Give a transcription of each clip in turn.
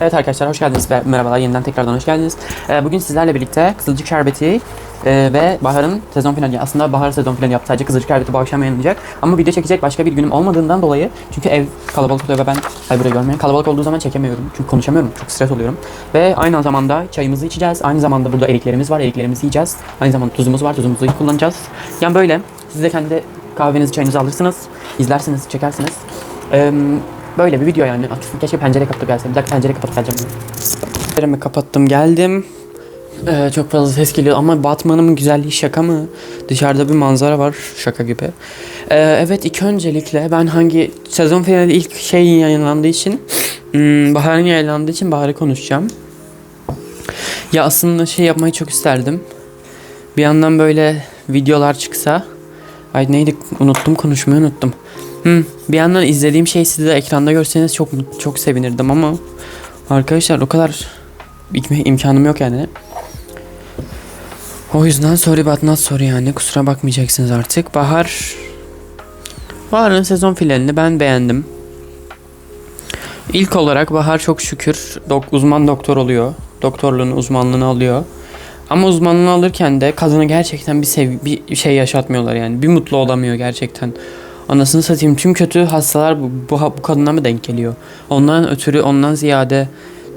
Evet arkadaşlar hoş geldiniz. ve Merhabalar yeniden tekrardan hoş geldiniz. Ee, bugün sizlerle birlikte Kızılcık Şerbeti e, ve Bahar'ın sezon finali aslında Bahar sezon finali yaptı. Sadece Kızılcık Şerbeti bu akşam yayınlanacak. Ama video çekecek başka bir günüm olmadığından dolayı çünkü ev kalabalık oluyor ve ben ay burayı görmeyin. Kalabalık olduğu zaman çekemiyorum. Çünkü konuşamıyorum. Çok stres oluyorum. Ve aynı zamanda çayımızı içeceğiz. Aynı zamanda burada eriklerimiz var. Eriklerimizi yiyeceğiz. Aynı zamanda tuzumuz var. Tuzumuzu kullanacağız. Yani böyle siz de kendi kahvenizi çayınızı alırsınız. izlersiniz, çekersiniz. Ee, böyle bir video yani. Aslında keşke pencere kapatıp gelsem. Bir dakika pencere kapatıp geleceğim. Penceremi kapattım geldim. Ee, çok fazla ses geliyor ama Batman'ın güzelliği şaka mı? Dışarıda bir manzara var şaka gibi. Ee, evet ilk öncelikle ben hangi sezon finali ilk şey yayınlandığı için hmm, Bahar'ın yayınlandığı için Bahar'ı konuşacağım. Ya aslında şey yapmayı çok isterdim. Bir yandan böyle videolar çıksa. Ay neydi unuttum konuşmayı unuttum. Hmm, bir yandan izlediğim şey siz de ekranda görseniz çok çok sevinirdim ama arkadaşlar o kadar im- imkanım yok yani. O yüzden sorry but not sorry yani kusura bakmayacaksınız artık. Bahar Bahar'ın sezon finalini ben beğendim. İlk olarak Bahar çok şükür dok uzman doktor oluyor. Doktorluğunu, uzmanlığını alıyor. Ama uzmanlığını alırken de kadına gerçekten bir sev bir şey yaşatmıyorlar yani. Bir mutlu olamıyor gerçekten. Anasını satayım tüm kötü hastalar bu, bu, bu kadına mı denk geliyor? Ondan ötürü ondan ziyade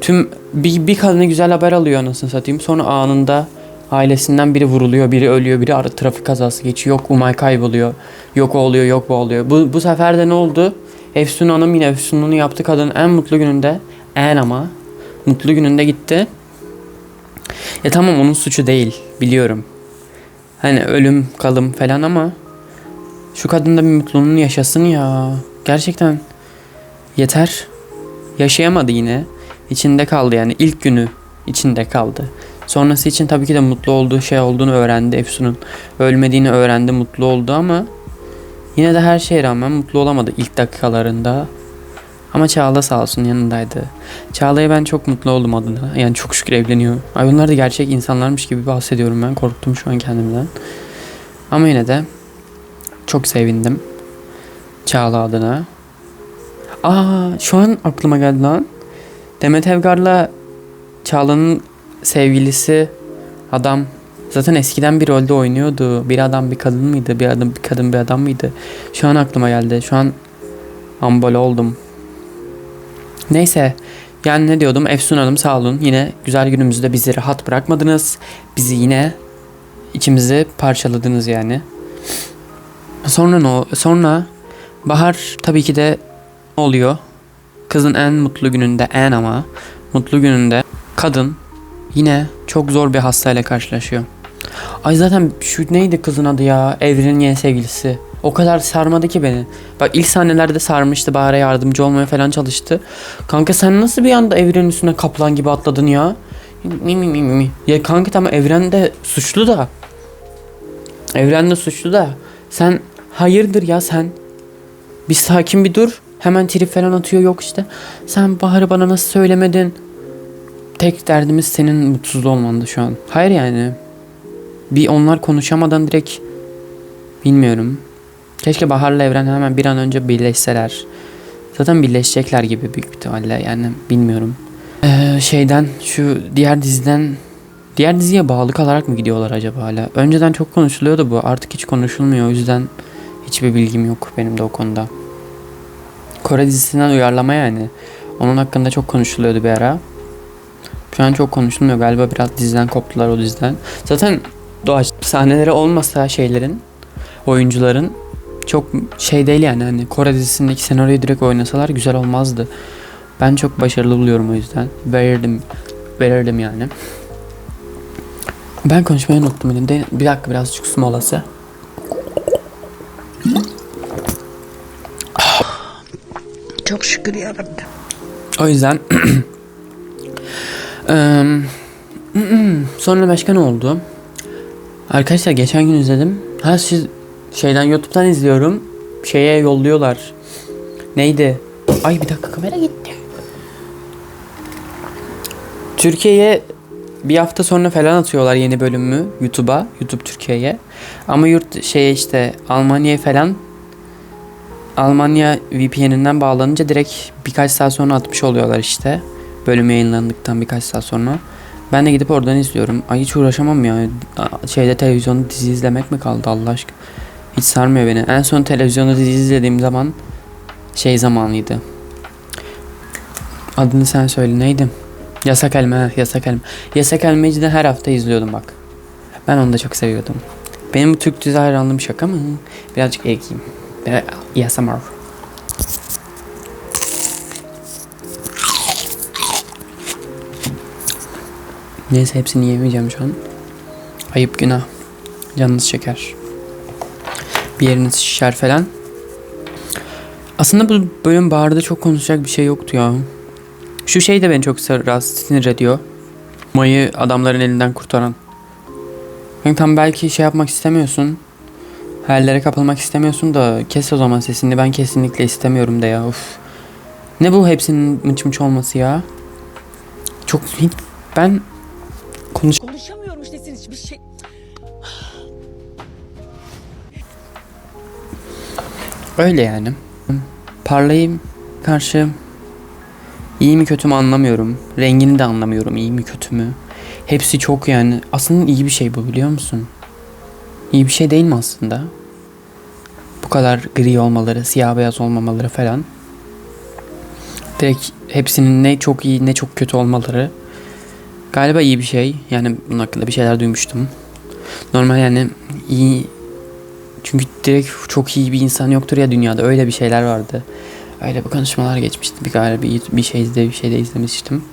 tüm bir, bir kadına güzel haber alıyor anasını satayım. Sonra anında ailesinden biri vuruluyor, biri ölüyor, biri ara trafik kazası geçiyor. Yok Umay kayboluyor. Yok o oluyor, yok bu oluyor. Bu, bu sefer de ne oldu? Efsun Hanım yine Efsun'unu yaptı kadın en mutlu gününde. En ama mutlu gününde gitti. Ya tamam onun suçu değil biliyorum. Hani ölüm kalım falan ama şu kadın da bir mutluluğunu yaşasın ya. Gerçekten yeter. Yaşayamadı yine. İçinde kaldı yani ilk günü içinde kaldı. Sonrası için tabii ki de mutlu olduğu şey olduğunu öğrendi Efsun'un. Ölmediğini öğrendi, mutlu oldu ama yine de her şeye rağmen mutlu olamadı ilk dakikalarında. Ama Çağla sağ olsun yanındaydı. Çağla'ya ben çok mutlu oldum adına. Yani çok şükür evleniyor. Ay onlar da gerçek insanlarmış gibi bahsediyorum ben. Korktum şu an kendimden. Ama yine de çok sevindim. Çağla adına. Aa şu an aklıma geldi lan. Demet Evgar'la Çağla'nın sevgilisi adam zaten eskiden bir rolde oynuyordu. Bir adam bir kadın mıydı? Bir adam bir kadın bir adam mıydı? Şu an aklıma geldi. Şu an ambal oldum. Neyse. Yani ne diyordum? Efsun Hanım sağ olun. Yine güzel günümüzde bizi rahat bırakmadınız. Bizi yine içimizi parçaladınız yani. Sonra ne o- Sonra Bahar tabii ki de oluyor. Kızın en mutlu gününde en ama mutlu gününde kadın yine çok zor bir hastayla karşılaşıyor. Ay zaten şu neydi kızın adı ya? Evren'in yeni sevgilisi. O kadar sarmadı ki beni. Bak ilk sahnelerde sarmıştı. Bahar'a yardımcı olmaya falan çalıştı. Kanka sen nasıl bir anda Evren'in üstüne kaplan gibi atladın ya? Mi mi mi mi. Ya kanka tamam Evren de suçlu da. Evren de suçlu da. Sen hayırdır ya sen? Bir sakin bir dur. Hemen trip falan atıyor yok işte. Sen Bahar'ı bana nasıl söylemedin? Tek derdimiz senin mutsuz olmandı şu an. Hayır yani. Bir onlar konuşamadan direkt bilmiyorum. Keşke Bahar'la Evren hemen bir an önce birleşseler. Zaten birleşecekler gibi büyük bir ihtimalle yani bilmiyorum. Ee, şeyden şu diğer diziden diğer diziye bağlı kalarak mı gidiyorlar acaba hala? Önceden çok konuşuluyordu bu artık hiç konuşulmuyor o yüzden hiçbir bilgim yok benim de o konuda. Kore dizisinden uyarlama yani. Onun hakkında çok konuşuluyordu bir ara. Şu an çok konuşulmuyor galiba biraz diziden koptular o diziden. Zaten doğaç sahneleri olmasa şeylerin oyuncuların çok şey değil yani hani Kore dizisindeki senaryoyu direkt oynasalar güzel olmazdı. Ben çok başarılı buluyorum o yüzden. Verirdim. Verirdim yani. Ben konuşmayı unuttum benim de. Bir dakika birazcık su molası. Çok şükür yarabbim. O yüzden sonra başka ne oldu? Arkadaşlar geçen gün izledim. Ha siz şeyden YouTube'dan izliyorum. Şeye yolluyorlar. Neydi? Ay bir dakika kamera gitti. Türkiye'ye bir hafta sonra falan atıyorlar yeni bölümü YouTube'a, YouTube Türkiye'ye. Ama yurt şey işte Almanya'ya falan Almanya VPN'inden bağlanınca direkt birkaç saat sonra atmış oluyorlar işte Bölüm yayınlandıktan birkaç saat sonra. Ben de gidip oradan izliyorum. Ay hiç uğraşamam ya. Şeyde televizyonda dizi izlemek mi kaldı Allah aşkına? Hiç sarmıyor beni. En son televizyonda dizi izlediğim zaman şey zamanıydı. Adını sen söyle neydi? Yasak Elma, Yasak Elma. Yasak Elma'yı cidden her hafta izliyordum bak. Ben onu da çok seviyordum. Benim bu Türk dizi hayranlığım şaka mı? Birazcık ekeyim. ASMR. Neyse hepsini yemeyeceğim şu an. Ayıp günah. Canınız çeker. Bir yeriniz şişer falan. Aslında bu bölüm bağırda çok konuşacak bir şey yoktu ya. Şu şey de beni çok rahatsız sinir ediyor. Mayı adamların elinden kurtaran. Yani tam belki şey yapmak istemiyorsun. Hayallere kapılmak istemiyorsun da kes o zaman sesini. Ben kesinlikle istemiyorum de ya. Uf. Ne bu hepsinin mıç mıç olması ya? Çok hiç ben konuş Konuşamıyorum işte sen hiçbir şey. öyle yani. Parlayayım karşı iyi mi kötü mü anlamıyorum. Rengini de anlamıyorum iyi mi kötü mü. Hepsi çok yani. Aslında iyi bir şey bu biliyor musun? İyi bir şey değil mi aslında? Bu kadar gri olmaları, siyah beyaz olmamaları falan. Direkt hepsinin ne çok iyi ne çok kötü olmaları. Galiba iyi bir şey. Yani bunun hakkında bir şeyler duymuştum. Normal yani iyi çünkü direkt çok iyi bir insan yoktur ya dünyada. Öyle bir şeyler vardı. Öyle bir konuşmalar geçmişti. Bir galiba bir, bir şey izle bir şey de izlemiştim.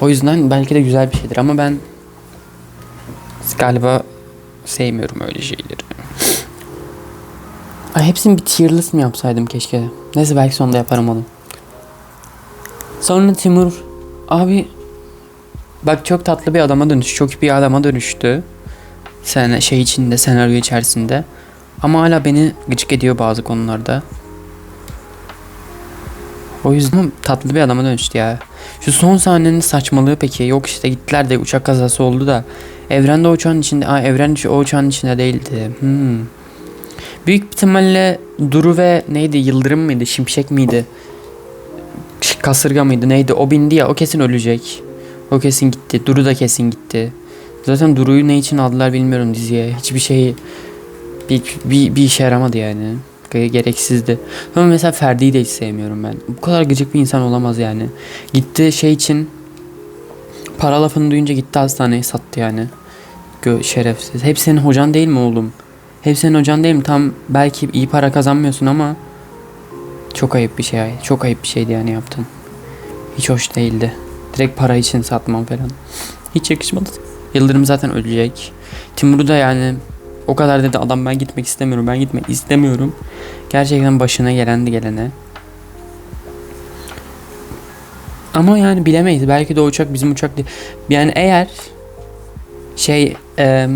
O yüzden belki de güzel bir şeydir ama ben galiba sevmiyorum öyle şeyleri. Ay hepsini bir tier list mi yapsaydım keşke. Neyse belki sonunda yaparım onu. Sonra Timur abi bak çok tatlı bir adama dönüştü. Çok bir adama dönüştü. Sen şey içinde senaryo içerisinde. Ama hala beni gıcık ediyor bazı konularda. O yüzden tatlı bir adama dönüştü ya. Şu son sahnenin saçmalığı peki. Yok işte gittiler de uçak kazası oldu da. Evrende o uçağın içinde. Aa evren o uçağın içinde değildi. Hmm. Büyük ihtimalle Duru ve neydi Yıldırım mıydı? Şimşek miydi? Kasırga mıydı? Neydi? O bindi ya. O kesin ölecek. O kesin gitti. Duru da kesin gitti. Zaten Duru'yu ne için aldılar bilmiyorum diziye. Hiçbir şey bir, bir, bir işe yaramadı yani. Ge- Gereksizdi. Ama mesela Ferdi'yi de hiç sevmiyorum ben. Bu kadar gıcık bir insan olamaz yani. Gitti şey için para lafını duyunca gitti hastaneye sattı yani. Gö şerefsiz. Hep senin hocan değil mi oğlum? Hep senin hocan değil mi? Tam belki iyi para kazanmıyorsun ama çok ayıp bir şey. Çok ayıp bir şeydi yani yaptın. Hiç hoş değildi. Direkt para için satmam falan. Hiç yakışmadı. Yıldırım zaten ölecek. Timur'u da yani o kadar dedi adam ben gitmek istemiyorum. Ben gitmek istemiyorum. Gerçekten başına gelendi gelene. Ama yani bilemeyiz. Belki de o uçak bizim uçak değil. Yani eğer şey eee,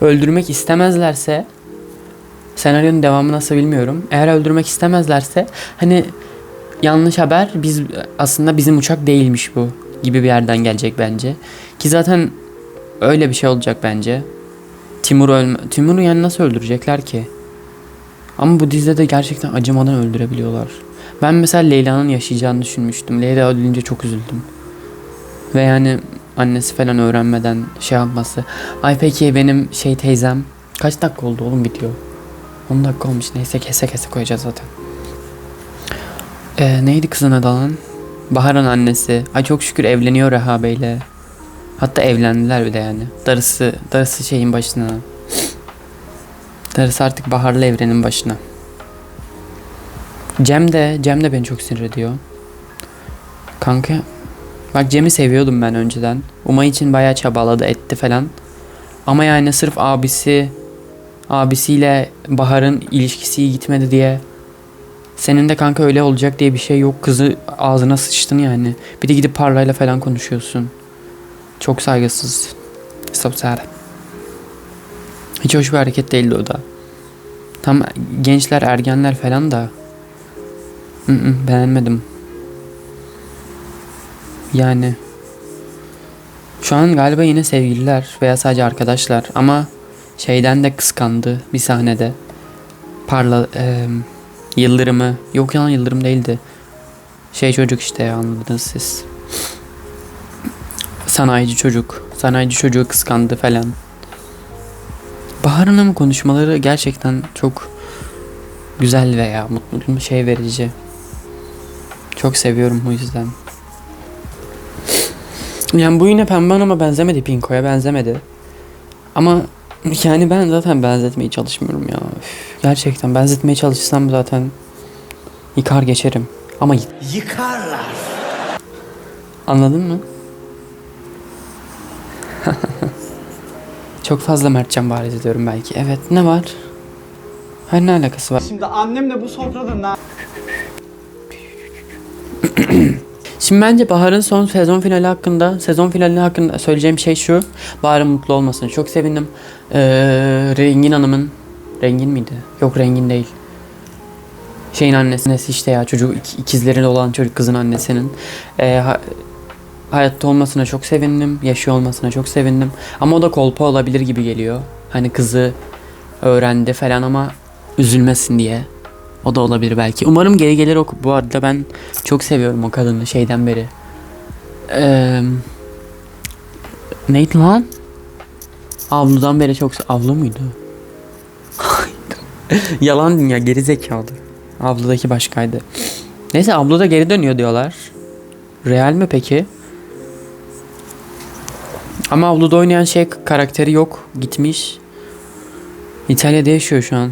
öldürmek istemezlerse senaryonun devamı nasıl bilmiyorum. Eğer öldürmek istemezlerse hani yanlış haber biz aslında bizim uçak değilmiş bu gibi bir yerden gelecek bence. Ki zaten öyle bir şey olacak bence. Timur ölme Timur'u yani nasıl öldürecekler ki? Ama bu dizide de gerçekten acımadan öldürebiliyorlar. Ben mesela Leyla'nın yaşayacağını düşünmüştüm. Leyla ölünce çok üzüldüm. Ve yani annesi falan öğrenmeden şey yapması. Ay peki benim şey teyzem kaç dakika oldu oğlum video? 10 dakika olmuş neyse kese kese koyacağız zaten. Ee, neydi kızın adı lan? Bahar'ın annesi. Ay çok şükür evleniyor Reha Bey'le. Hatta evlendiler bir de yani. Darısı, darısı şeyin başına. Darısı artık Bahar'la evrenin başına. Cem de, Cem de beni çok sinir ediyor. Kanka, bak Cem'i seviyordum ben önceden. Umay için bayağı çabaladı, etti falan. Ama yani sırf abisi, abisiyle Bahar'ın ilişkisi iyi gitmedi diye senin de kanka öyle olacak diye bir şey yok. Kızı ağzına sıçtın yani. Bir de gidip parlayla falan konuşuyorsun. Çok saygısız. Stop sad. Hiç hoş bir hareket değildi o da. Tam gençler, ergenler falan da. Mm-mm, beğenmedim. Yani. Şu an galiba yine sevgililer veya sadece arkadaşlar ama şeyden de kıskandı bir sahnede. Parla eee, Yıldırım'ı. Yok yalan Yıldırım değildi. Şey çocuk işte anladınız siz. Sanayici çocuk. Sanayici çocuğu kıskandı falan. Bahar'ın ama konuşmaları gerçekten çok güzel veya mutlu şey verici. Çok seviyorum bu yüzden. Yani bu yine pembe ama benzemedi Pinko'ya benzemedi. Ama yani ben zaten benzetmeye çalışmıyorum ya. Üf, gerçekten benzetmeye çalışsam zaten yıkar geçerim. Ama Yıkarlar. anladın mı? Çok fazla Mertcan bariz ediyorum belki. Evet ne var? Hayır ne alakası var? Şimdi annemle bu sofrada ne Şimdi bence Bahar'ın son sezon finali hakkında, sezon finali hakkında söyleyeceğim şey şu. Bahar'ın mutlu olmasını çok sevindim. Ee, Rengin Hanım'ın, Rengin miydi? Yok Rengin değil. Şeyin annesi annesi işte ya çocuk ik- ikizlerin olan çocuk kızın annesinin. Ee, ha- hayatta olmasına çok sevindim. Yaşıyor olmasına çok sevindim. Ama o da kolpa olabilir gibi geliyor. Hani kızı öğrendi falan ama üzülmesin diye. O da olabilir belki. Umarım geri gelir o. Bu arada ben çok seviyorum o kadını şeyden beri. Eee neydi lan? Avludan beri çok... Avlu muydu? Yalan dünya geri zekalı. Avludaki başkaydı. Neyse avluda geri dönüyor diyorlar. Real mi peki? Ama avluda oynayan şey karakteri yok. Gitmiş. İtalya'da yaşıyor şu an.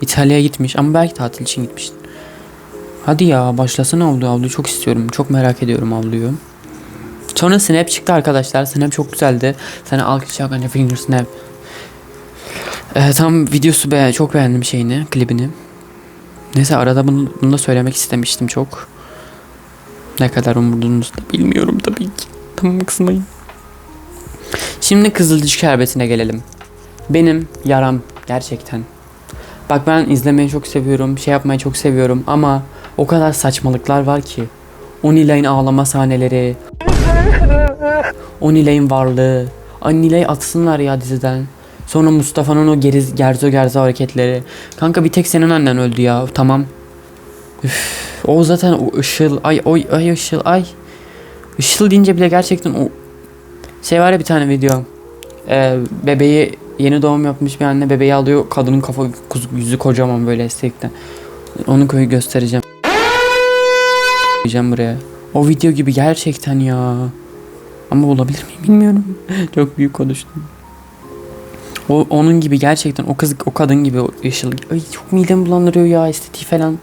İtalya'ya gitmiş ama belki tatil için gitmiş. Hadi ya başlasın avlu avluyu çok istiyorum. Çok merak ediyorum avluyu. Sonra Snap çıktı arkadaşlar. Snap çok güzeldi. Sana alkış yok anne finger snap. Ee, tam videosu be çok beğendim şeyini, klibini. Neyse arada bunu, bunu da söylemek istemiştim çok. Ne kadar umudunuzda bilmiyorum tabii ki. Tamam kısmayın. Şimdi Kızılcık Şerbeti'ne gelelim. Benim yaram gerçekten. Bak ben izlemeyi çok seviyorum, şey yapmayı çok seviyorum ama o kadar saçmalıklar var ki. O Nilay'ın ağlama sahneleri. O Nilay'ın varlığı. Ay Nilay'ı atsınlar ya diziden. Sonra Mustafa'nın o geriz, gerzo gerzo hareketleri. Kanka bir tek senin annen öldü ya. Tamam. Üf, o zaten o ışıl. Ay oy ay ışıl ay. Işıl deyince bile gerçekten o şey var ya bir tane video. Ee, bebeği yeni doğum yapmış bir anne bebeği alıyor. Kadının kafa yüzü kocaman böyle estetikten. Onu koyu göstereceğim. Koyacağım buraya. O video gibi gerçekten ya. Ama olabilir miyim bilmiyorum. Çok büyük konuştum. O onun gibi gerçekten o kız o kadın gibi o ışıl. Ay çok midem bulandırıyor ya estetiği falan.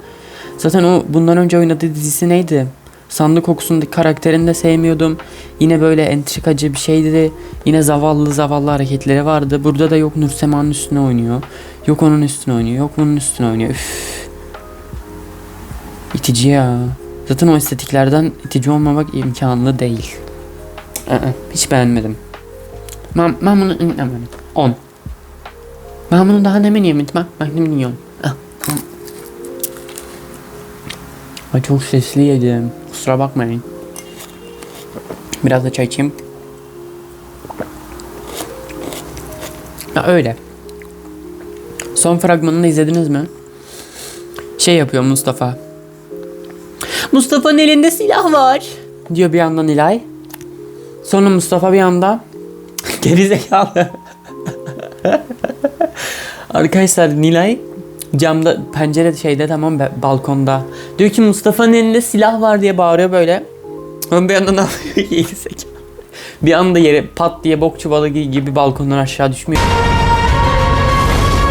Zaten o bundan önce oynadığı dizisi neydi? Sandık kokusundaki karakterini de sevmiyordum. Yine böyle entrikacı bir şeydi. Yine zavallı zavallı hareketleri vardı. Burada da yok Nursema'nın üstüne oynuyor. Yok onun üstüne oynuyor. Yok bunun üstüne oynuyor. Üf. İtici ya. Zaten o estetiklerden itici olmamak imkanlı değil. Aa, hiç beğenmedim. Ben, ben bunu dinlemedim. 10. Ben bunu daha demin yemedim. Bak, bak demin yiyorum. Ah. Ay çok sesli yedim. Kusura bakmayın. Biraz da çay içeyim. Ya öyle. Son fragmanını izlediniz mi? Şey yapıyor Mustafa. Mustafa'nın elinde silah var. Diyor bir yandan Nilay. Sonra Mustafa bir anda gerizekalı. Arkadaşlar Nilay camda pencere şeyde tamam balkonda. Diyor ki Mustafa'nın elinde silah var diye bağırıyor böyle. Ama bir yandan yapıyor gerizekalı. Bir anda yere pat diye bok çuvalı gi- gibi balkondan aşağı düşmüyor.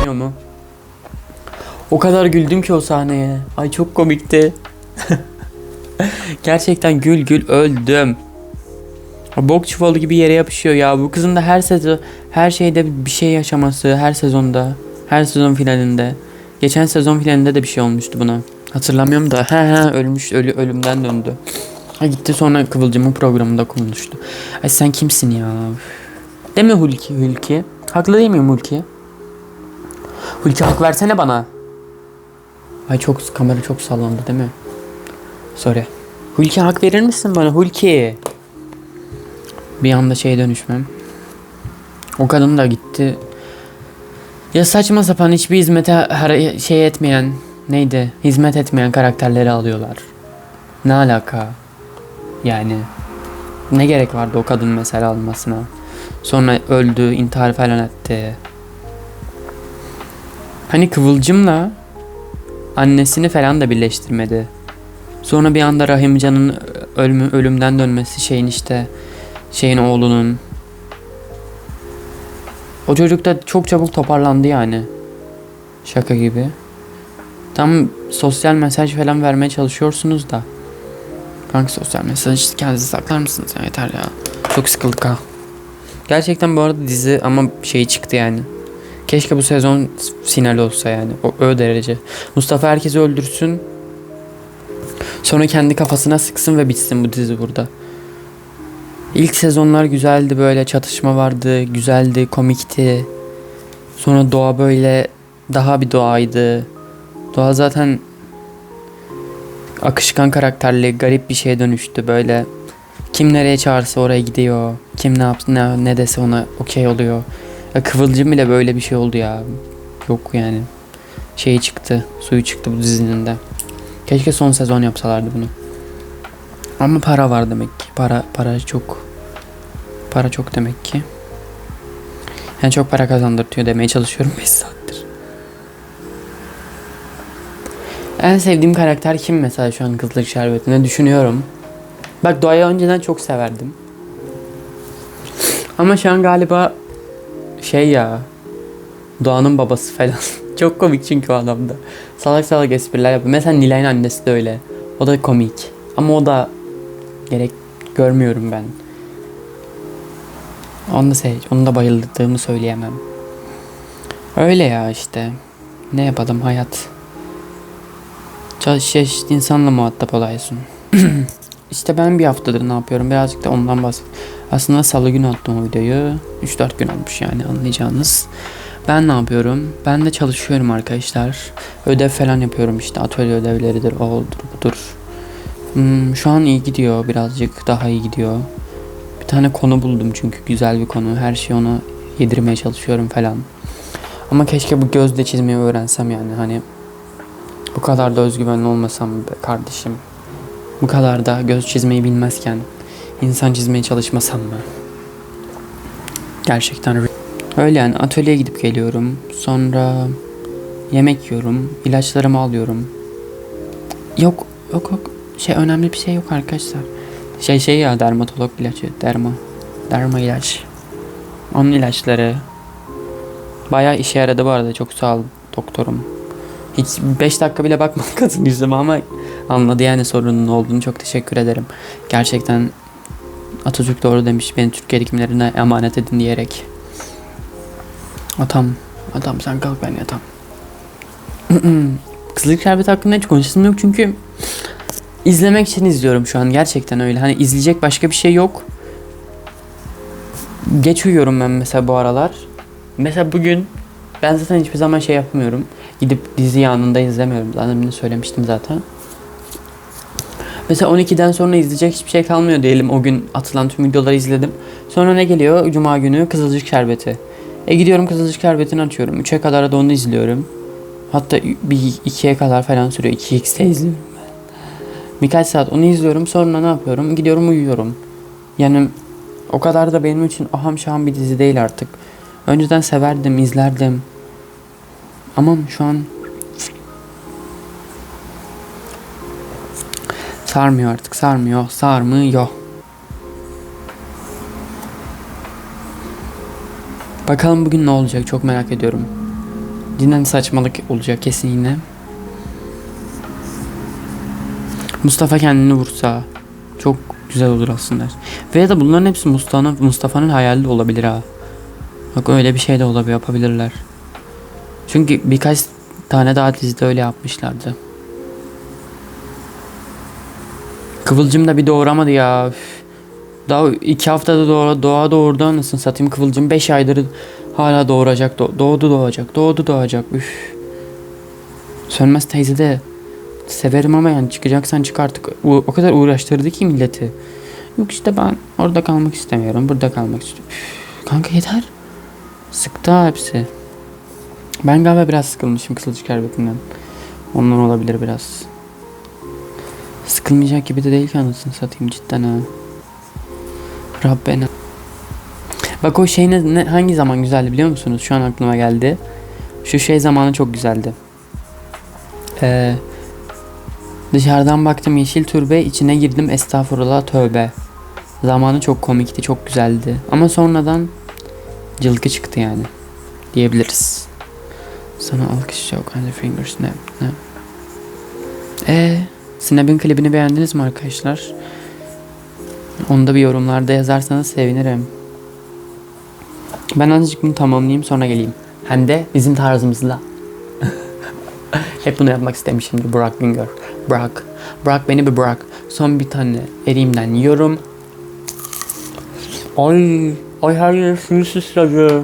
mu? O kadar güldüm ki o sahneye. Ay çok komikti. Gerçekten gül gül öldüm. Bok çuvalı gibi yere yapışıyor ya. Bu kızın da her sezon her şeyde bir şey yaşaması her sezonda. Her sezon finalinde. Geçen sezon finalinde de bir şey olmuştu buna. Hatırlamıyorum da. He he ölmüş ölü ölümden döndü. Ha gitti sonra Kıvılcım'ın programında konuştu. Ay sen kimsin ya? Mi Hulki Hulki? Haklı değil miyim Hulki? Hulki hak versene bana. Ay çok kamera çok sallandı değil mi? Sorry. Hulki hak verir misin bana Hulki? Bir anda şeye dönüşmem. O kadın da gitti. Ya saçma sapan hiçbir hizmete şey etmeyen neydi? Hizmet etmeyen karakterleri alıyorlar. Ne alaka? Yani Ne gerek vardı o kadın mesela almasına? Sonra öldü, intihar falan etti. Hani Kıvılcım'la annesini falan da birleştirmedi. Sonra bir anda Rahimcan'ın ölümü, ölümden dönmesi şeyin işte şeyin oğlunun. O çocuk da çok çabuk toparlandı yani. Şaka gibi. Tam sosyal mesaj falan vermeye çalışıyorsunuz da. Kanka sosyal mesaj kendinizi saklar mısınız ya yeter ya. Çok sıkıldık ha. Gerçekten bu arada dizi ama şey çıktı yani. Keşke bu sezon final olsa yani. O, o derece. Mustafa herkesi öldürsün. Sonra kendi kafasına sıksın ve bitsin bu dizi burada. İlk sezonlar güzeldi böyle çatışma vardı, güzeldi, komikti. Sonra Doğa böyle daha bir doğaydı. Doğa zaten akışkan karakterli garip bir şeye dönüştü böyle. Kim nereye çağırsa oraya gidiyor. Kim ne yaptı ne, ne dese ona okey oluyor. Ya Kıvılcım bile böyle bir şey oldu ya. Yok yani. Şeyi çıktı. Suyu çıktı bu dizinin de. Keşke son sezon yapsalardı bunu. Ama para var demek ki. Para para çok. Para çok demek ki. Yani çok para kazandırtıyor demeye çalışıyorum 5 saattir. En sevdiğim karakter kim mesela şu an Kızılık Şerbeti'nde düşünüyorum. Bak Doğa'yı önceden çok severdim. Ama şu an galiba şey ya Doğan'ın babası falan. çok komik çünkü o adam da. Salak salak espriler yapıyor. Mesela Nilay'ın annesi de öyle. O da komik. Ama o da gerek görmüyorum ben. Onu da sev, onu da bayıldığımı söyleyemem. Öyle ya işte. Ne yapalım hayat. Çalış çeşitli insanla muhatap olayısın. işte ben bir haftadır ne yapıyorum birazcık da ondan bahset. Aslında salı günü attım o videoyu. 3-4 gün olmuş yani anlayacağınız. Ben ne yapıyorum? Ben de çalışıyorum arkadaşlar. Ödev falan yapıyorum işte atölye ödevleridir, o budur. Hmm, şu an iyi gidiyor birazcık daha iyi gidiyor. Bir tane konu buldum çünkü güzel bir konu. Her şeyi ona yedirmeye çalışıyorum falan. Ama keşke bu gözle çizmeyi öğrensem yani hani bu kadar da özgüvenli olmasam be kardeşim. Bu kadar da göz çizmeyi bilmezken insan çizmeye çalışmasam mı? Gerçekten öyle yani atölyeye gidip geliyorum. Sonra yemek yiyorum, ilaçlarımı alıyorum. Yok yok yok şey önemli bir şey yok arkadaşlar. Şey şey ya dermatolog ilacı, derma. Derma ilaç. Onun ilaçları. Bayağı işe yaradı bu arada. Çok sağ ol doktorum. Hiç 5 dakika bile bakmadı kadın yüzüme ama anladı yani sorunun olduğunu. Çok teşekkür ederim. Gerçekten Atatürk doğru demiş. Beni Türk gedikimlerine emanet edin diyerek. Atam. Atam sen kalk ben yatam. Kızılık şerbeti hakkında hiç konuşasım yok çünkü izlemek için izliyorum şu an gerçekten öyle. Hani izleyecek başka bir şey yok. Geç uyuyorum ben mesela bu aralar. Mesela bugün ben zaten hiçbir zaman şey yapmıyorum. Gidip diziyi anında izlemiyorum. Zaten bunu söylemiştim zaten. Mesela 12'den sonra izleyecek hiçbir şey kalmıyor diyelim. O gün atılan tüm videoları izledim. Sonra ne geliyor? Cuma günü Kızılcık Şerbeti. E gidiyorum Kızılcık Şerbeti'ni açıyorum. 3'e kadar da onu izliyorum. Hatta bir 2'ye kadar falan sürüyor. 2x'te izliyorum. Birkaç saat onu izliyorum. Sonra ne yapıyorum? Gidiyorum uyuyorum. Yani o kadar da benim için aham şaham bir dizi değil artık. Önceden severdim, izlerdim. Ama şu an sarmıyor artık, sarmıyor, sarmıyor. Bakalım bugün ne olacak çok merak ediyorum. Cidden saçmalık olacak kesin yine. Mustafa kendini vursa çok güzel olur aslında. Ve da bunların hepsi Mustafa'nın Mustafa'nın hayali de olabilir ha. Bak öyle bir şey de olabilir yapabilirler. Çünkü birkaç tane daha dizide öyle yapmışlardı. Kıvılcım da bir doğuramadı ya. Üf. Daha iki haftada doğra, doğa doğurdu anasını satayım Kıvılcım 5 aydır hala doğuracak. Do- doğdu doğacak. Doğdu doğacak. Üf. Sönmez teyze de severim ama yani çıkacaksan çık artık. O, o kadar uğraştırdı ki milleti. Yok işte ben orada kalmak istemiyorum. Burada kalmak istiyorum. Üf, kanka yeter. Sıktı hepsi. Ben galiba biraz sıkılmışım Kızılcık Şerbeti'nden. Ondan olabilir biraz. Sıkılmayacak gibi de değil ki anasını satayım cidden ha. Rabbena. Bak o şey ne, ne- hangi zaman güzeldi biliyor musunuz? Şu an aklıma geldi. Şu şey zamanı çok güzeldi. Ee, dışarıdan baktım yeşil türbe içine girdim estağfurullah tövbe. Zamanı çok komikti çok güzeldi. Ama sonradan cılkı çıktı yani. Diyebiliriz. Sana alkış yok. And finger snap. Ne? Ee, Snap'in klibini beğendiniz mi arkadaşlar? Onu da bir yorumlarda yazarsanız sevinirim. Ben azıcık bunu tamamlayayım sonra geleyim. Hem de bizim tarzımızla. Hep bunu yapmak istemişimdir Burak Güngör. Burak. Burak beni bir bırak. Son bir tane eriğimden yiyorum. Ay, ay her yer suyu sıçradı.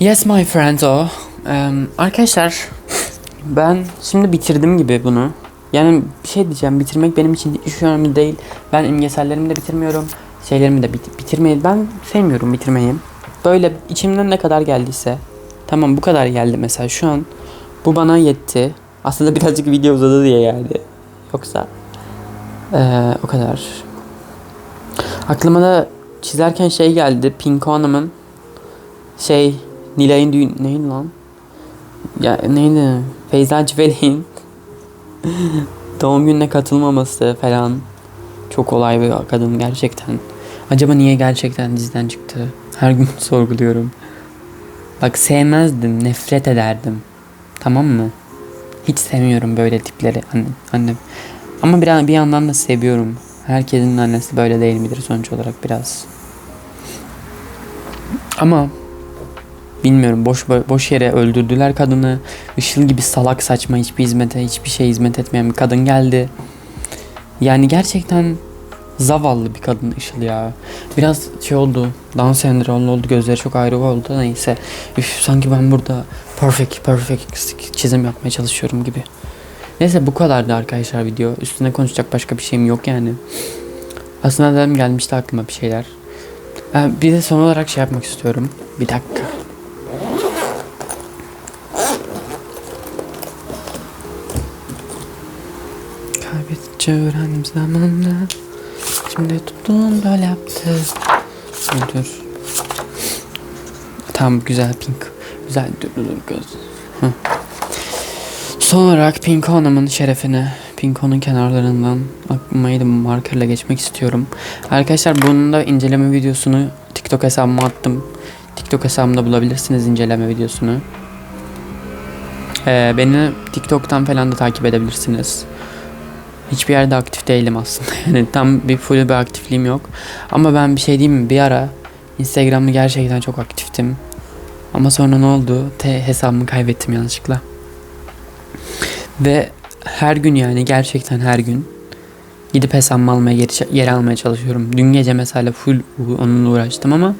Yes my friends o. Em, arkadaşlar ben şimdi bitirdim gibi bunu. Yani bir şey diyeceğim bitirmek benim için hiç önemli değil. Ben imgesellerimi de bitirmiyorum. Şeylerimi de bit- bitirmeyi ben sevmiyorum bitirmeyi. Böyle içimden ne kadar geldiyse. Tamam bu kadar geldi mesela şu an. Bu bana yetti. Aslında birazcık video uzadı diye geldi. Yoksa eee, o kadar. Aklıma da çizerken şey geldi. Pink Hanım'ın şey Nilay'ın düğün neydi lan? Ya neydi? Feyza Civeli'nin doğum gününe katılmaması falan çok olay bir kadın gerçekten. Acaba niye gerçekten diziden çıktı? Her gün sorguluyorum. Bak sevmezdim, nefret ederdim. Tamam mı? Hiç sevmiyorum böyle tipleri annem. annem. Ama bir, bir yandan da seviyorum. Herkesin annesi böyle değil midir sonuç olarak biraz. Ama Bilmiyorum boş boş yere öldürdüler kadını. Işıl gibi salak saçma hiçbir hizmete hiçbir şey hizmet etmeyen bir kadın geldi. Yani gerçekten zavallı bir kadın Işıl ya. Biraz şey oldu. Down sendromlu oldu. Gözleri çok ayrı oldu. Neyse. Üf, sanki ben burada perfect perfect çizim yapmaya çalışıyorum gibi. Neyse bu kadardı arkadaşlar video. Üstüne konuşacak başka bir şeyim yok yani. Aslında dedim gelmişti aklıma bir şeyler. Bir de son olarak şey yapmak istiyorum. Bir dakika. Kaybedince öğrendim zamanla. Şimdi tuttuğum böyle yaptı. Dur. Tamam güzel pink. Güzel dur göz. Son olarak Pink Hanım'ın şerefine Pinko'nun kenarlarından aklıma markerle geçmek istiyorum. Arkadaşlar bunun da inceleme videosunu TikTok hesabıma attım. TikTok hesabımda bulabilirsiniz inceleme videosunu. Ee, beni TikTok'tan falan da takip edebilirsiniz. Hiçbir yerde aktif değilim aslında. Yani tam bir full bir aktifliğim yok. Ama ben bir şey diyeyim mi? Bir ara Instagram'ı gerçekten çok aktiftim. Ama sonra ne oldu? T hesabımı kaybettim yanlışlıkla. Ve her gün yani gerçekten her gün gidip hesabımı almaya geri, geri almaya çalışıyorum. Dün gece mesela full onunla uğraştım ama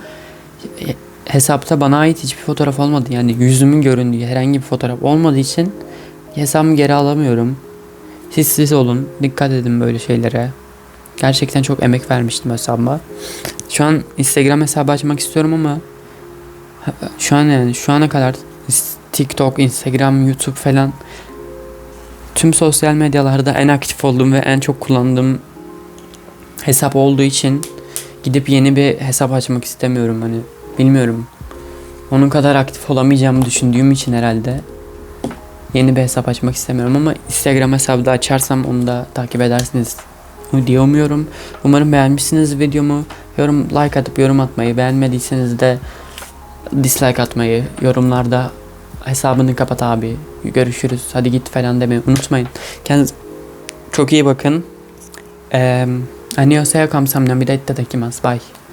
hesapta bana ait hiçbir fotoğraf olmadı. Yani yüzümün göründüğü herhangi bir fotoğraf olmadığı için hesabımı geri alamıyorum. Siz siz olun. Dikkat edin böyle şeylere. Gerçekten çok emek vermiştim hesabıma. Şu an Instagram hesabı açmak istiyorum ama şu an yani şu ana kadar TikTok, Instagram, YouTube falan tüm sosyal medyalarda en aktif olduğum ve en çok kullandığım hesap olduğu için gidip yeni bir hesap açmak istemiyorum hani bilmiyorum. Onun kadar aktif olamayacağımı düşündüğüm için herhalde yeni bir hesap açmak istemiyorum ama Instagram hesabı da açarsam onu da takip edersiniz diye umuyorum. Umarım beğenmişsiniz videomu. Yorum like atıp yorum atmayı, beğenmediyseniz de dislike atmayı, yorumlarda hesabını kapat abi. Görüşürüz. Hadi git falan demeyi unutmayın. Kendinize çok iyi bakın. Eee, annyeonghaseyo de itadakimasu. Bye.